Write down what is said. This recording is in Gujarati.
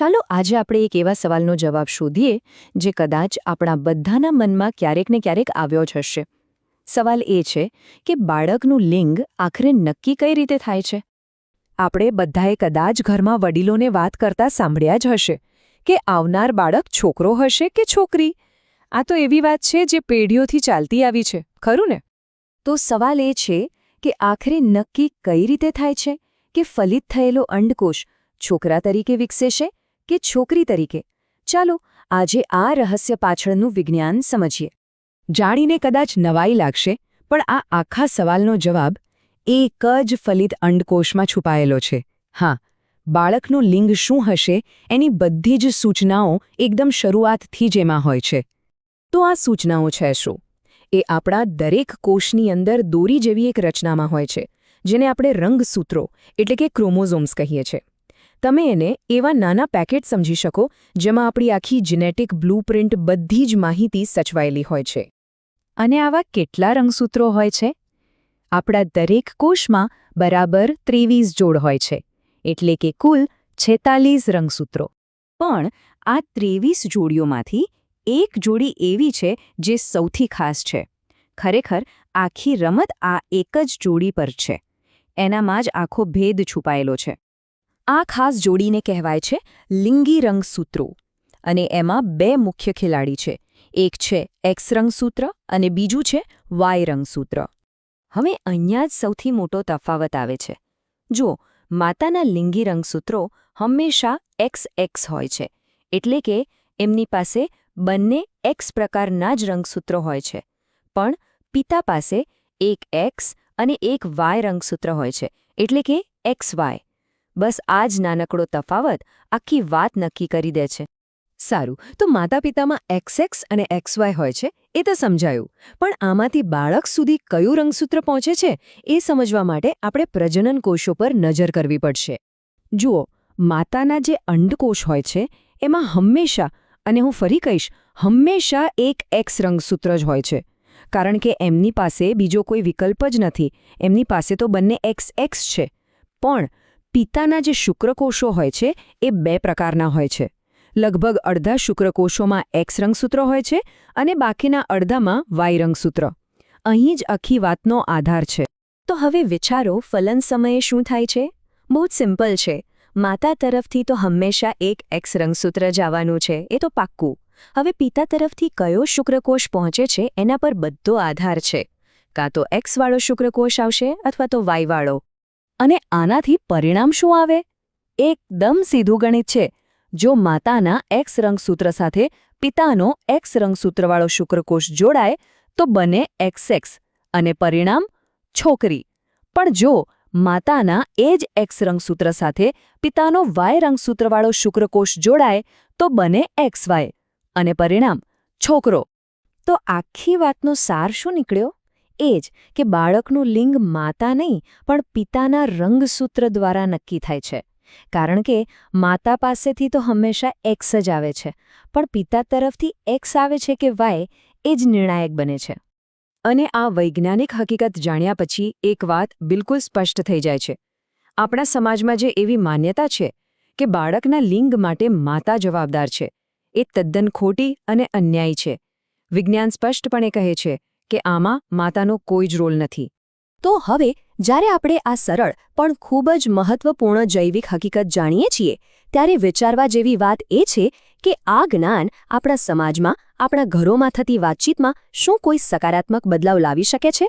ચાલો આજે આપણે એક એવા સવાલનો જવાબ શોધીએ, જે કદાચ આપણા બધાના મનમાં ક્યારેક ને ક્યારેક આવ્યો જ હશે. સવાલ એ છે કે બાળકનું લિંગ આખરે નક્કી કઈ રીતે થાય છે? આપણે બધાએ કદાચ ઘરમાં વડીલોને વાત કરતા સાંભળ્યા જ હશે કે આવનાર બાળક છોકરો હશે કે છોકરી. આ તો એવી વાત છે જે પેઢીઓથી ચાલતી આવી છે, ખરું ને? તો સવાલ એ છે કે આખરે નક્કી કઈ રીતે થાય છે કે ફલિત થયેલો અંડકોશ છોકરા તરીકે વિકસે છે કે છોકરી તરીકે. ચાલો, આજે આ રહસ્ય પાછળનું વિજ્ઞાન સમજીએ. જાણીને કદાચ નવાઈ લાગશે, પણ આ આખા સવાલનો જવાબ એક જ ફલિત અંડકોષમાં છુપાયેલો છે. હા, બાળકનું લિંગ શું હશે એની બધી જ સૂચનાઓ એકદમ શરૂઆતથી જ એમાં હોય છે. તો આ સૂચનાઓ છે શું? એ આપણા દરેક કોષની અંદર દોરી જેવી એક રચનામાં હોય છે, જેને આપણે રંગસૂત્રો, એટલે કે ક્રોમોઝોમ્સ કહીએ છીએ. તમે એને એવા નાના પેકેટ સમજી શકો, જેમાં આપણી આખી જીનેટિક બ્લૂપ્રિન્ટ બધી જ માહિતી સચવાયેલી હોય છે. અને આવા કેટલા રંગસૂત્રો હોય છે? આપણા દરેક કોષમાં બરાબર ત્રેવીસ જોડ હોય છે, એટલે કે કુલ છેતાલીસ રંગસૂત્રો. પણ આ ત્રેવીસ જોડીઓમાંથી એક જોડી એવી છે જે સૌથી ખાસ છે. ખરેખર, આખી રમત આ એક જ જોડી પર છે. એનામાં જ આખો ભેદ છુપાયેલો છે. આ ખાસ જોડીને કહેવાય છે લિંગી રંગસૂત્રો. અને એમાં બે મુખ્ય ખેલાડી છે. એક છે એક્સ રંગસૂત્ર અને બીજું છે વાય રંગસૂત્ર. હવે અહીંયા જ સૌથી મોટો તફાવત આવે છે. જુઓ, માતાના લિંગી રંગસૂત્રો હંમેશા એક્સ એક્સ હોય છે. એટલે કે એમની પાસે બંને એક્સ પ્રકારના જ રંગસૂત્રો હોય છે. પણ પિતા પાસે એક એક્સ અને એક વાય રંગસૂત્ર હોય છે. એટલે કે એક્સ વાય. બસ આ જ નાનકડો તફાવત આખી વાત નક્કી કરી દે છે. સારું, તો માતા પિતામાં એક્સએક્સ અને એક્સવાય હોય છે, એ તો સમજાયું. પણ આમાંથી બાળક સુધી કયું રંગસૂત્ર પહોંચે છે, એ સમજવા માટે આપણે પ્રજનન કોષો પર નજર કરવી પડશે. જુઓ, માતાના જે અંડકોષ હોય છે, એમાં હંમેશા, અને હું ફરી કહીશ, હંમેશા એક એક્સ રંગસૂત્ર જ હોય છે. કારણ કે એમની પાસે બીજો કોઈ વિકલ્પ જ નથી, એમની પાસે તો બંને એક્સ એક્સ છે. પણ પિતાના જે શુક્રકોષો હોય છે, એ બે પ્રકારના હોય છે. લગભગ અડધા શુક્રકોષોમાં એક્સ રંગસૂત્ર હોય છે અને બાકીના અડધામાં વાય રંગસૂત્ર. અહીં જ આખી વાતનો આધાર છે. તો હવે વિચારો, ફલન સમયે શું થાય છે? બહુ જ સિમ્પલ છે. માતા તરફથી તો હંમેશા એક એક્સ રંગસૂત્ર જવાનું છે, એ તો પાક્કું. હવે પિતા તરફથી કયો શુક્રકોષ પહોંચે છે, એના પર બધો આધાર છે. કાં તો એક્સવાળો શુક્રકોષ આવશે અથવા તો વાયવાળો અને આનાથી પરિણામ શું આવે? એકદમ સીધું ગણિત છે. જો માતાના એક્સ રંગસૂત્ર સાથે પિતાનો એક્સ રંગસૂત્રવાળો શુક્રકોષ જોડાય, તો બને એક્સએક્સ અને પરિણામ છોકરી. પણ જો માતાના એ જ એક્સ રંગસૂત્ર સાથે પિતાનો વાય રંગસૂત્રવાળો શુક્રકોષ જોડાય, તો બને એક્સ વાય અને પરિણામ છોકરો. તો આખી વાતનો સાર શું નીકળ્યો? એ જ કે બાળકનું લિંગ માતા નહીં, પણ પિતાના રંગસૂત્ર દ્વારા નક્કી થાય છે. કારણ કે માતા પાસેથી તો હંમેશા એક્સ જ આવે છે, પણ પિતા તરફથી એક્સ આવે છે કે વાય એ જ નિર્ણાયક બને છે. અને આ વૈજ્ઞાનિક હકીકત જાણ્યા પછી એક વાત બિલકુલ સ્પષ્ટ થઈ જાય છે. આપણા સમાજમાં જે એવી માન્યતા છે કે બાળકના લિંગ માટે માતા જવાબદાર છે, એ તદ્દન ખોટી અને અન્યાયી છે. વિજ્ઞાન સ્પષ્ટપણે કહે છે કે આમાં માતાનો કોઈ જ રોલ નથી. તો હવે, જ્યારે આપણે આ સરળ પણ ખૂબ જ મહત્વપૂર્ણ જૈવિક હકીકત જાણીએ છીએ, ત્યારે વિચારવા જેવી વાત એ છે કે આ જ્ઞાન આપણા સમાજમાં, આપણા ઘરોમાં થતી વાતચીતમાં શું કોઈ સકારાત્મક બદલાવ લાવી શકે છે?